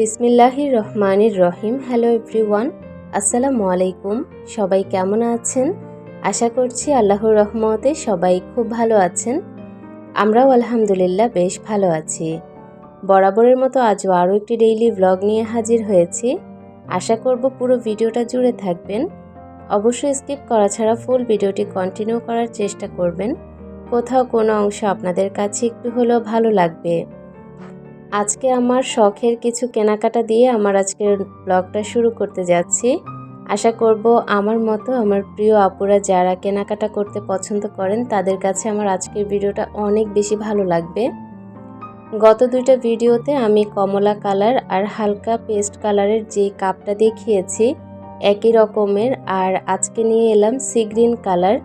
বিসমিল্লাহির রহমানির রহিম। Hello everyone আসসালামু আলাইকুম। সবাই কেমন আছেন? আশা করছি আল্লাহর রহমতে সবাই খুব ভালো আছেন। আমরাও আলহামদুলিল্লাহ বেশ ভালো আছি। বরাবরের মতো আজও আরও একটি ডেইলি ব্লগ নিয়ে হাজির হয়েছি। আশা করব পুরো ভিডিওটা জুড়ে থাকবেন। অবশ্যই স্কিপ করা ছাড়া ফুল ভিডিওটি কন্টিনিউ করার চেষ্টা করবেন। কোথাও কোনো অংশ আপনাদের কাছে একটু হলেও ভালো লাগবে। আজকে আমার শখের কিছু কেনাকাটা দিয়ে আমার আজকের ব্লগটা শুরু করতে যাচ্ছি। আশা করব আমার মতো আমার প্রিয় আপুরা যারা কেনাকাটা করতে পছন্দ করেন, তাদের কাছে আমার আজকের ভিডিওটা অনেক বেশি ভালো লাগবে। গত দুইটা ভিডিওতে আমি কমলা কালার আর হালকা পেস্ট কালারের যে কাপটা দেখিয়েছি, একই রকমের, আর আজকে নিয়ে এলাম সি গ্রিন কালার।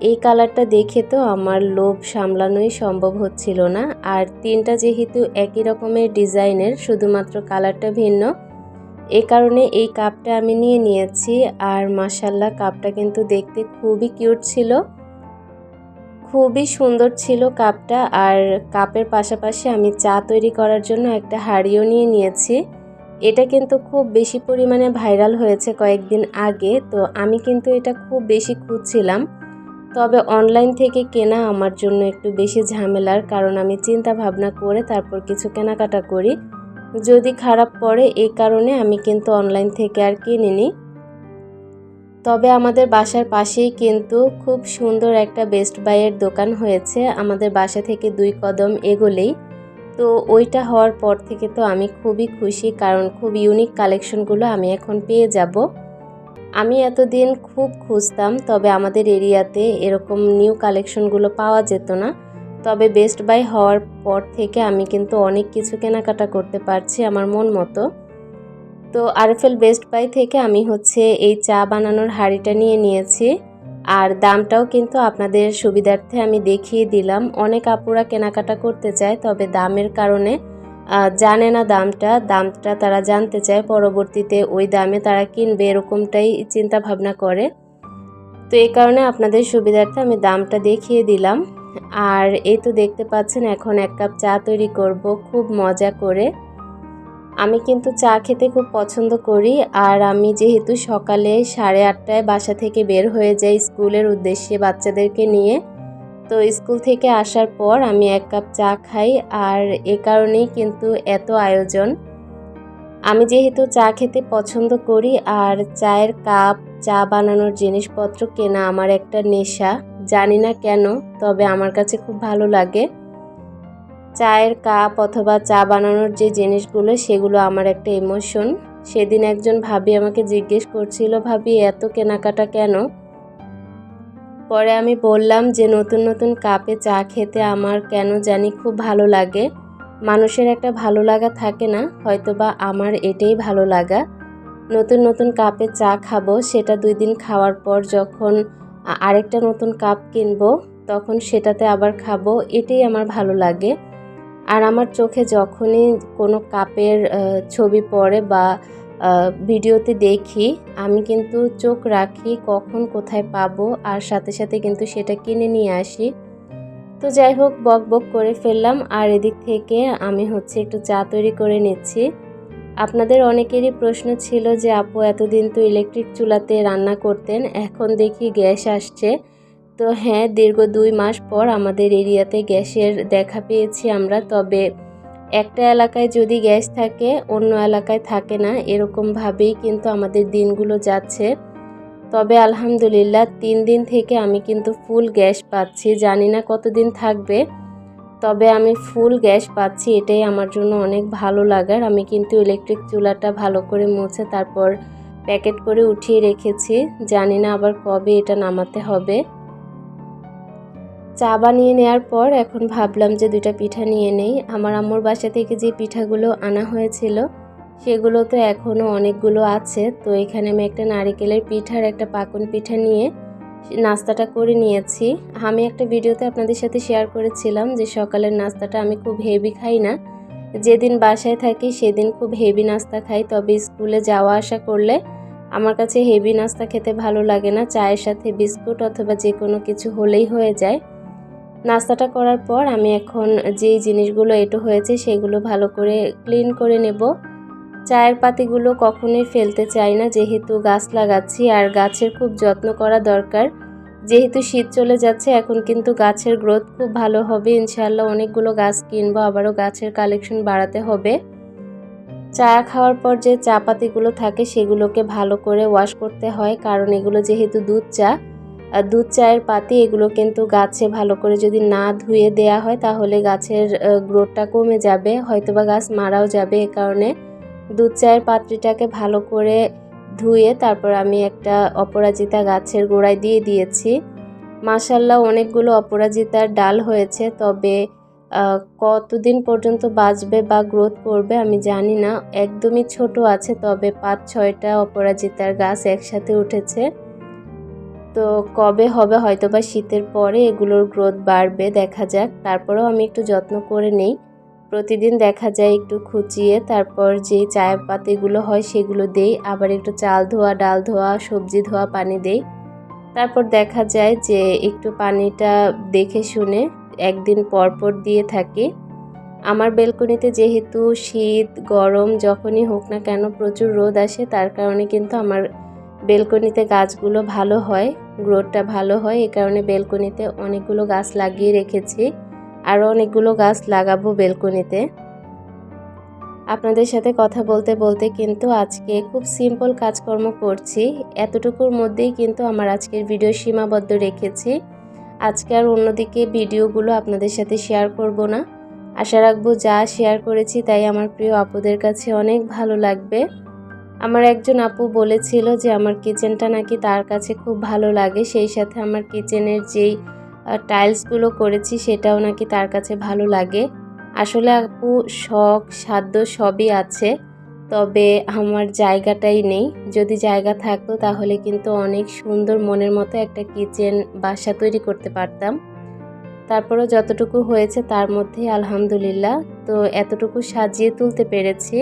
এই কালারটা দেখে তো আমার লোভ সামলানোই সম্ভব হচ্ছিল না। আর তিনটা যেহেতু একই রকমের ডিজাইনের, শুধুমাত্র কালারটা ভিন্ন, এ কারণে এই কাপটা আমি নিয়ে নিয়েছি। আর মাসাল্লাহ কাপটা কিন্তু দেখতে খুবই কিউট ছিল। খুবই সুন্দর ছিল কাপটা। আর কাপের পাশাপাশি আমি চা তৈরি করার জন্য একটা হাড়িও নিয়ে নিয়েছি। এটা কিন্তু খুব বেশি পরিমাণে ভাইরাল হয়েছে কয়েকদিন আগে, তো আমি কিন্তু এটা খুব বেশি খুঁজছিলাম। তবে অনলাইন থেকে কেনা আমার জন্য একটু বেশি ঝামেলার কারণ আমি চিন্তা ভাবনা করে তারপর কিছু কেনাকাটা করি। যদি খারাপ পড়ে এই কারণে আমি কিন্তু অনলাইন থেকে আর কিনিনি। তবে আমাদের বাসার পাশেই কিন্তু খুব সুন্দর একটা বেস্ট বাইয়ের দোকান হয়েছে। আমাদের বাসা থেকে দুই কদম এগোলেই। তো ওইটা হওয়ার পর থেকে তো আমি খুবই খুশি কারণ খুব ইউনিক কালেকশনগুলো আমি এখন পেয়ে যাব। আমি এতদিন খুব খুঁজতাম, তবে আমাদের এরিয়াতে এরকম নিউ কালেকশনগুলো পাওয়া যেত না। তবে বেস্ট বাই হওয়ার পর থেকে আমি কিন্তু অনেক কিছু কেনাকাটা করতে পারছি আমার মন মতো। তো আরএফএল বেস্ট বাই থেকে আমি হচ্ছে এই চা বানানোর হাঁড়িটা নিয়ে নিয়েছি। আর দামটাও কিন্তু আপনাদের সুবিধার্থে আমি দেখিয়ে দিলাম। অনেক আপুরা কেনাকাটা করতে চায়, তবে দামের কারণে জানে না দামটা দামটা তারা জানতে চায়, পরবর্তীতে ওই দামে তারা কিনবে, এরকমটাই চিন্তা ভাবনা করে। তো এই কারণে আপনাদের সুবিধার্থে আমি দামটা দেখিয়ে দিলাম। আর এই তো দেখতে পাচ্ছেন, এখন এক কাপ চা তৈরি করব, খুব মজা করে। আমি কিন্তু চা খেতে খুব পছন্দ করি, আর আমি যেহেতু সকালে সাড়ে আটটায় বাসা থেকে বের হয়ে যাই স্কুলের উদ্দেশ্যে বাচ্চাদেরকে নিয়ে তো স্কুল থেকে আসার পর আমি এক কাপ চা খাই আর এ কারণেই কিন্তু এত আয়োজন। আমি যেহেতু চা খেতে পছন্দ করি আর চায়ের কাপ, চা বানানোর জিনিসপত্র কেনা আমার একটা নেশা, জানি না কেন, তবে আমার কাছে খুব ভালো লাগে। চায়ের কাপ অথবা চা বানানোর যে জিনিসগুলো, সেগুলো আমার একটা ইমোশন সেদিন একজন ভাবি আমাকে জিজ্ঞেস করছিল, ভাবি, এত কেনাকাটা কেন? পরে আমি বললাম যে, নতুন নতুন কাপে চা খেতে আমার কেন জানি খুব ভালো লাগে। মানুষের একটা ভালো লাগা থাকে না, হয়তোবা আমার এটাই ভালো লাগা। নতুন নতুন কাপে চা খাব, সেটা দুই দিন খাওয়ার পর যখন আরেকটা নতুন কাপ কিনবো, তখন সেটাতে আবার খাব, এটাই আমার ভালো লাগে। আর আমার চোখে যখনই কোনো কাপের ছবি পড়ে বা ভিডিওতে দেখি। আমি কিন্তু চোখ রাখি কখন কোথায় পাবো আর সাথে সাথে কিন্তু সেটা কিনে নিয়ে আসি। তো যাই হোক, বক বক করে ফেললাম। আর এদিক থেকে আমি হচ্ছে একটু চা তৈরি করে নিচ্ছি। আপনাদের অনেকেরই প্রশ্ন ছিল যে, আপু, এতদিন তো ইলেকট্রিক চুলাতে রান্না করতেন, এখন দেখি গ্যাস আসছে। তো হ্যাঁ দীর্ঘ দুই মাস পর আমাদের এরিয়াতে গ্যাসের দেখা পেয়েছি আমরা। তবে একটা এলাকায় যদি গ্যাস থাকে, অন্য এলাকায় থাকে না এরকমভাবেই কিন্তু আমাদের দিনগুলো যাচ্ছে। তবে আলহামদুলিল্লাহ, তিন দিন থেকে আমি কিন্তু ফুল গ্যাস পাচ্ছি। জানি না কতদিন থাকবে, তবে আমি ফুল গ্যাস পাচ্ছি, এটাই আমার জন্য অনেক ভালো লাগার। আমি কিন্তু ইলেকট্রিক চুলাটা ভালো করে মুছে তারপর প্যাকেট করে উঠিয়ে রেখেছি। জানি না আবার কবে এটা নামাতে হবে। চা বানিয়ে নেওয়ার পর এখন ভাবলাম যে দুইটা পিঠা নিয়ে নেই। আমার আম্মুর বাসা থেকে যে পিঠাগুলো আনা হয়েছিল, সেগুলো তো এখনও অনেকগুলো আছে। তো এখানে আমি একটা নারিকেলের পিঠার একটা পাকন পিঠা নিয়ে নাস্তাটা করে নিয়েছি। আমি একটা ভিডিওতে আপনাদের সাথে শেয়ার করেছিলাম যে সকালের নাস্তাটা আমি খুব হেভি খাই না। যেদিন বাসায় থাকি সেদিন খুব হেভি নাস্তা খাই, তবে স্কুলে যাওয়া আসা করলে আমার কাছে হেভি নাস্তা খেতে ভালো লাগে না। চায়ের সাথে বিস্কুট অথবা যে কোনো কিছু হলেই হয়ে যায়। নাস্তাটা করার পর আমি এখন যেই জিনিসগুলো এটো হয়েছে সেগুলো ভালো করে ক্লিন করে নেব। চায়ের পাতিগুলো কখনোই ফেলতে চাই না, যেহেতু গাছ লাগাচ্ছি আর গাছের খুব যত্ন করা দরকার। যেহেতু শীত চলে যাচ্ছে, এখন কিন্তু গাছের গ্রোথ খুব ভালো হবে। ইনশাল্লাহ অনেকগুলো গাছ কিনবো, আবারও গাছের কালেকশন বাড়াতে হবে। চা খাওয়ার পর যে চা পাতিগুলো থাকে সেগুলোকে ভালো করে ওয়াশ করতে হয়, কারণ এগুলো যেহেতু দুধ চা দুধ চায়ের পাতি, এগুলো কিন্তু গাছে ভালো করে যদি না ধুয়ে দেয়া হয়, তাহলে গাছের গ্রোথটা কমে যাবে, হয়তোবা গাছ মারাও যাবে। এ কারণে দুধ চায়ের পাত্রটাকে ভালো করে ধুয়ে তারপর আমি একটা অপরাজিতা গাছের গোড়ায় দিয়ে দিয়েছি। মাসাল্লাহ অনেকগুলো অপরাজিতার ডাল হয়েছে, তবে কতদিন পর্যন্ত বাঁচবে বা গ্রোথ করবে আমি জানি না। একদমই ছোট আছে, তবে পাঁচ ছয়টা অপরাজিতার গাছ একসাথে উঠেছে। তো কবে হবে হয়তো বা শীতের পরে এগুলোর গ্রোথ বাড়বে, দেখা যাক। তারপরেও আমি একটু যত্ন করে নেই। প্রতিদিন দেখা যায় একটু খুচিয়ে, তারপর যে চায়ের পাতিগুলো হয় সেগুলো দেই। আবার একটু চাল ধোয়া, ডাল ধোয়া, সবজি ধোয়া পানি দেই। তারপর দেখা যায় যে একটু পানিটা দেখে শুনে একদিন পর পর দিয়ে থাকি। আমার বেলকনিতে যেহেতু শীত, গরম যখনই হোক না কেন প্রচুর রোদ আসে, তার কারণে কিন্তু আমার বেলকনিতে গাছগুলো ভালো হয়। গ্রোথটা ভালো হয়, এ কারণে বেলকনিতে অনেকগুলো গাছ লাগিয়ে রেখেছি। আরও অনেকগুলো গাছ লাগাবো বেলকনিতে। আপনাদের সাথে কথা বলতে বলতে কিন্তু আজকে খুব সিম্পল কাজকর্ম করছি। এতটুকুর মধ্যেই কিন্তু আমার আজকের ভিডিও সীমাবদ্ধ রেখেছি। আজকে আর অন্যদিকে ভিডিওগুলো আপনাদের সাথে শেয়ার করব না। আশা রাখব যা শেয়ার করেছি তাই আমার প্রিয় আপুদের কাছে অনেক ভালো লাগবে। আমার একজন আপু বলেছিল যে আমার কিচেনটা নাকি তার কাছে খুব ভালো লাগে, সেই সাথে আমার কিচেনের যেই টাইলসগুলো করেছি সেটাও নাকি তার কাছে ভালো লাগে। আসলে আপু শখ, সাধ্য সবই আছে, তবে আমার জায়গাটাই নেই। যদি জায়গা থাকতো তাহলে কিন্তু অনেক সুন্দর মনের মতো একটা কিচেন বাসা তৈরি করতে পারতাম। তারপরও যতটুকু হয়েছে তার মধ্যে আলহামদুলিল্লাহ। তো এতটুকু সাজিয়ে তুলতে পেরেছি।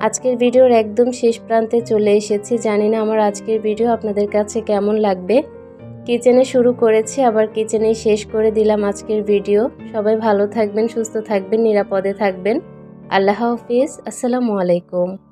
আজকের ভিডিওর একদম শেষ প্রান্তে চলে এসেছি। জানি না আমার আজকের ভিডিও আপনাদের কাছে কেমন লাগবে। কিচেনে শুরু করেছি, আবার কিচেনেই শেষ করে দিলাম আজকের ভিডিও। সবাই ভালো থাকবেন, সুস্থ থাকবেন, নিরাপদে থাকবেন। আল্লাহ হাফিজ, আসসালামু আলাইকুম।